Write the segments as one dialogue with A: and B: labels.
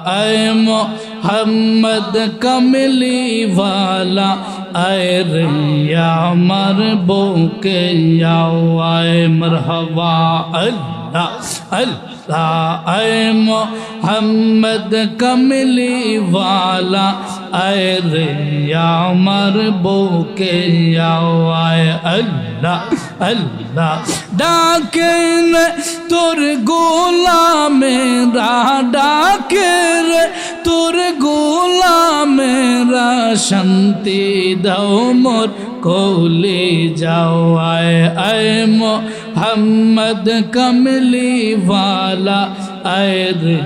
A: اے محمد کملی والا اے ریا مربو کے یاو اے مرحبا اللہ اللہ اے محمد کملی والا اے ریا مربو کے یاو اے اللہ اللہ ڈاکے تر گولا میرا ڈا তোর গোলামেরা শান্তি দাও মোর কোলে যাও। আয় আয় মোহাম্মদ কমলি वाला আয় রে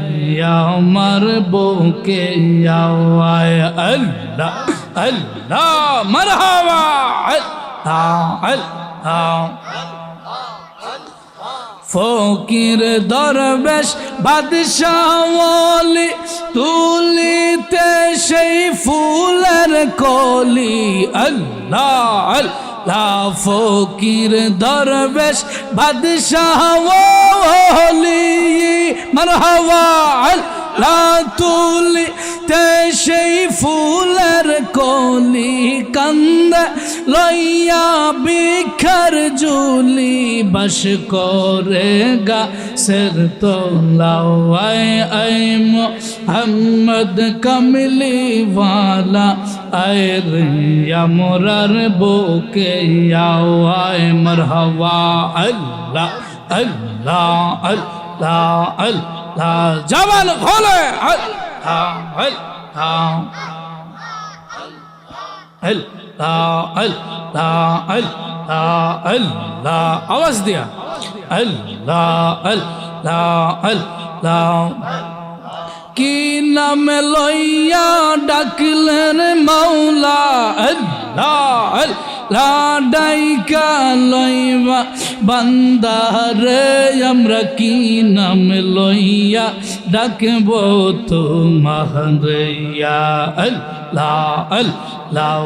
A: আমার বুকে যাও। আয়, আল্লাহ আল্লাহ, মারহাবা, আল্লাহ আল্লাহ। ফকির দরবেশ বাদশাহলি তুলিতে সেই ফুলের কলি আল্লাহ আল্লাহ ফকির দরবেশ বাদশাহলি মারহাবা আল্লাহ। তুলিতে সেই ফুলের কলি কান্দ লইয়া বিখার জুলি বস করে গা সির তোলাও আয় আয় মোহাম্মদ কমলি वाला আয় রিয়া মোরার বুকে আও আয় আল্লাহ আল্লাহ আল্লাহ আল্লাহ। জবান খোলে আল্লাহ আল্লাহ আল্লাহ আল্লাহ আল্লাহ আল্লাহ আওয়াজ দিয়া আল্লাহ আল্লাহ আল্লাহ কি নাম লইয়া ডাকলেন মাওলা আল্লাহ আল্লাহ ডাইকা লইবা বান্দারে, আমরা কি নাম লইয়া ডাকব তোমারিয়া আল্লাহ আল্লাহ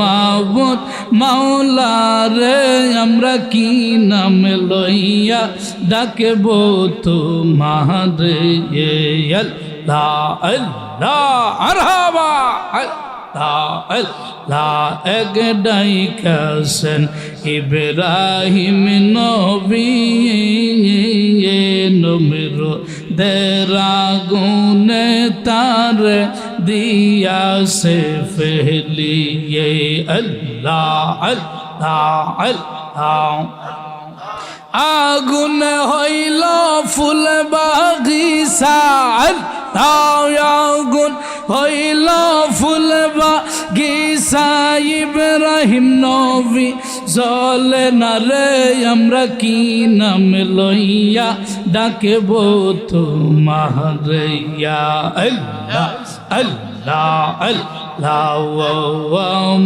A: মাবুদ মাওলা রে আমরা কি নাম লইয়া ডাকব তোমারে আল্লাহ আল্লাহ, আরহাবা আল্লাহ আল্লাহ এক ডাইকাসেন ইব্রাহিম নবী নমির দেরাগুনে তার দিয়া সে ফেলিয়ে আল্লাহ আল্লাহ আল্লাহ। আগুন হইল ফুল বাগিসা আগুন হইল ফুল বাগিসা ইব্রাহিম নবী জলে না রে আমরা কি নাম লইয়া ডাকব তোমারিয়া আল্লাহ আল্লাহ আল্লাহ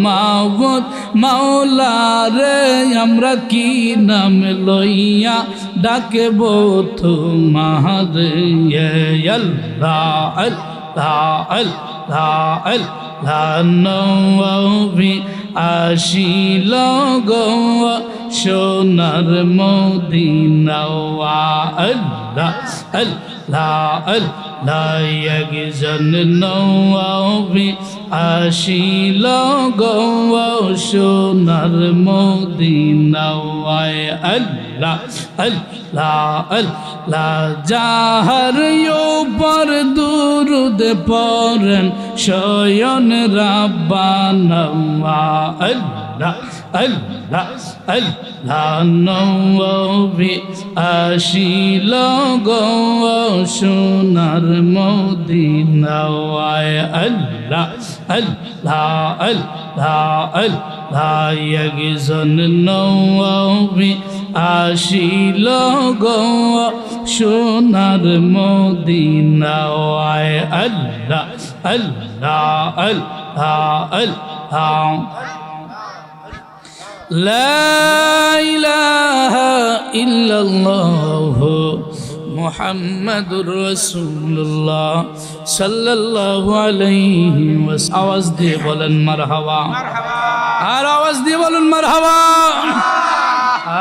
A: মাবুদ মাওলা রে আমরা কি নাম লইয়া ডাকব তোমারিয়া আল্লাহ আল্লাহ আল্লাহ আল্লাহ নবী আসিল গো সোনার মদিনাওয়া আল্লাহ আল্লাহ আল্লাহ একজন নবী আসিল গো সোনার মদিনাওয়ায় আল্লাহ আল্লাহ আল্লাহ যাহার উপর দুরুদ পড়েন শয়ন রাব্বানা আল্লাহ আল্লাহ আল্লাহ, নবী আসিল গো সোনার মদিনাওয়ায়, আল্লাহ আল্লাহ আল্লাহ আল্লাহ, একজন নবী আসিল গো সোনার মদিনাওয়ায় আল্লাহ আল্লাহ আল্লাহ আল্লাহ لا إله إلا الله محمد رسول الله صلى الله عليه وسلم আওয়াজ দিয়ে বলেন মারহাবা আর আওয়াজ দিয়ে বলেন মারহাবা